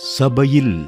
சபையில்.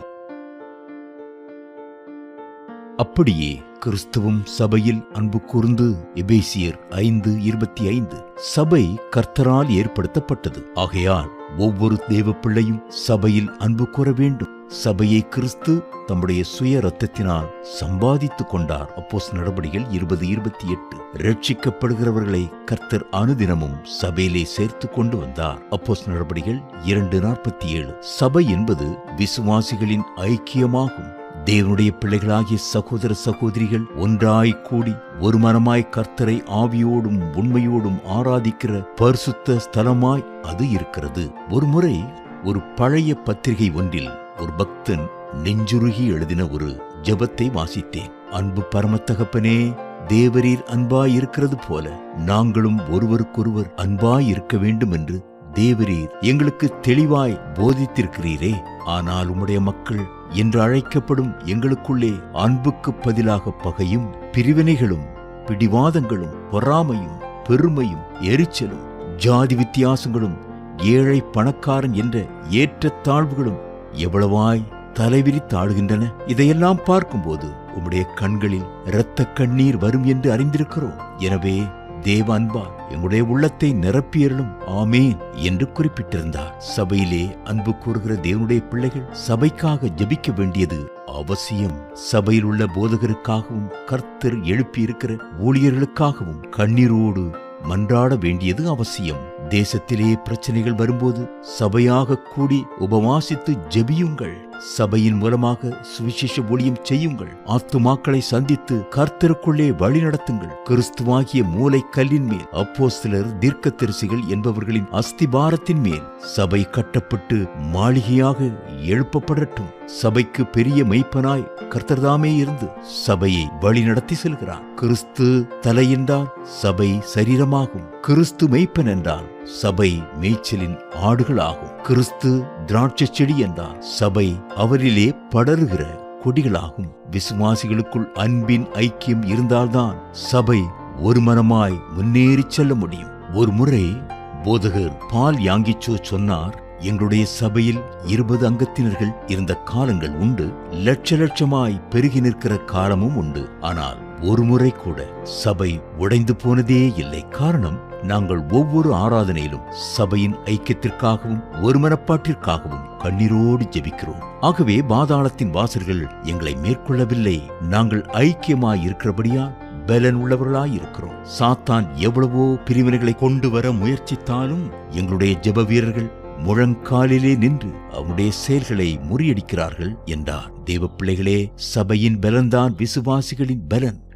அப்படியே கிறிஸ்துவும் சபையில் அன்பு கூர்ந்து எபேசியர் ஐந்து இருபத்தி ஐந்து. சபை கர்த்தரால் ஏற்படுத்தப்பட்டது. ஆகையால் ஒவ்வொரு தேவ பிள்ளையும் சபையில் அன்பு கூற வேண்டும். சபையை கிறிஸ்து தம்முடைய சுய ரத்தத்தினால் சம்பாதித்துக் கொண்டார். அப்போஸ் நடபடிகள் இருபது இருபத்தி எட்டு. ரட்சிக்கப்படுகிறவர்களை கர்த்தர் அனுதினமும் சபையிலே சேர்த்து கொண்டு வந்தார். அப்போஸ் நடபடிகள் இரண்டு நாற்பத்தி ஏழு. சபை என்பது விசுவாசிகளின் ஐக்கியமாகும். தேவனுடைய பிள்ளைகளாகிய சகோதர சகோதரிகள் ஒன்றாய் கூடி ஒரு மனமாய் கர்த்தரை ஆவியோடும் உண்மையோடும் ஆராதிக்கிற பரிசுத்த ஸ்தலமாய் அது இருக்கிறது. ஒரு முறை ஒரு பழைய பத்திரிகை ஒன்றில் ஒரு பக்தன் நெஞ்சுருகி எழுதின ஒரு ஜெபத்தை வாசித்தேன். அன்பு பரமத்தகப்பனே தேவரீர் அன்பாய் இருக்கிறது போல நாங்களும் ஒருவருக்கொருவர் அன்பாய் இருக்க வேண்டும் என்று தேவரீர் எங்களுக்கு தெளிவாய் போதித்திருக்கிறீரே. ஆனால் உம்முடைய மக்கள் என்று அழைக்கப்படும் எங்களுக்குள்ளே அன்புக்கு பதிலாக பகையும் பிரிவினைகளும் பிடிவாதங்களும் பொறாமையும் பெருமையும் எரிச்சலும் ஜாதி வித்தியாசங்களும் ஏழை பணக்காரன் என்ற ஏற்றத்தாழ்வுகளும் எவ்வளவாய் தலைவிரித்தாடுகின்றன? இதையெல்லாம் பார்க்கும்போது உம்முடைய கண்களில் இரத்த கண்ணீர் வரும் என்று அறிந்திருக்கிறோம். எனவே தேவ அன்பா எங்களுடைய உள்ளத்தை நிரப்பியறலும் ஆமேன் என்று குறிப்பிட்டிருந்தார். சபையிலே அன்பு கூறுகிற தேவனுடைய பிள்ளைகள் சபைக்காக ஜபிக்க வேண்டியது அவசியம். சபையில் உள்ள போதகருக்காகவும் கர்த்தர் எழுப்பியிருக்கிற ஊழியர்களுக்காகவும் கண்ணீரோடு மன்றாட வேண்டியது அவசியம். தேசத்திலே பிரச்சனைகள் வரும்போது சபையாக கூடி உபவாசித்து ஜெபியுங்கள். சபையின் மூலமாக சுவிசேஷ ஒளியம் செய்யுங்கள். ஆத்துமாக்களை சந்தித்து கர்த்தருக்குள்ளே வழி நடத்துங்கள். கிறிஸ்துவாகிய மூளை கல்லின் மேல் அப்போ சிலர் தீர்க்க தரிசிகள் என்பவர்களின் அஸ்திபாரத்தின் மேல் சபை கட்டப்பட்டு மாளிகையாக எழுப்பப்படட்டும். சபைக்கு பெரிய மெய்ப்பனாய் கர்த்தர்தாமே இருந்து சபையை வழி நடத்தி செல்கிறார். கிறிஸ்து தலை என்றால் சபை சரீரமாகும். கிறிஸ்து மெய்ப்பன் என்றால் சபை மேய்ச்சலின் ஆடுகளாகும். கிறிஸ்து திராட்சை செடி என்றால் சபை அவரிலே படருகிற கொடிகளாகும். விசுவாசிகளுக்குள் அன்பின் ஐக்கியம் இருந்தால்தான் சபை ஒரு மனமாய் முன்னேறிச் செல்ல முடியும். ஒரு முறை போதகர் பால் யாங்கிச்சோ சொன்னார் எங்களுடைய சபையில் இருபது அங்கத்தினர்கள் இருந்த காலங்கள் உண்டு. லட்ச லட்சமாய் பெருகி நிற்கிற காலமும் உண்டு. ஆனால் ஒரு முறை கூட சபை உடைந்து போனதே இல்லை. காரணம் நாங்கள் ஒவ்வொரு ஆராதனையிலும் சபையின் ஐக்கியத்திற்காகவும் ஒருமனப்பாட்டிற்காகவும் கண்ணீரோடு ஜெபிக்கிறோம். ஆகவே பாதாளத்தின் வாசல்கள் எங்களை மேற்கொள்ளவில்லை. நாங்கள் ஐக்கியமாய் இருக்கிறபடியால் பலன் உள்ளவர்களாய் இருக்கிறோம். சாத்தான் எவ்வளவோ பிரிவினைகளை கொண்டு வர முயற்சித்தாலும் எங்களுடைய ஜெப வீரர்கள் முழங்காலிலே நின்று அவனுடைய செயல்களை முறியடிக்கிறார்கள் என்றார். தேவ பிள்ளைகளே சபையின் பலன்தான் விசுவாசிகளின் பலன்.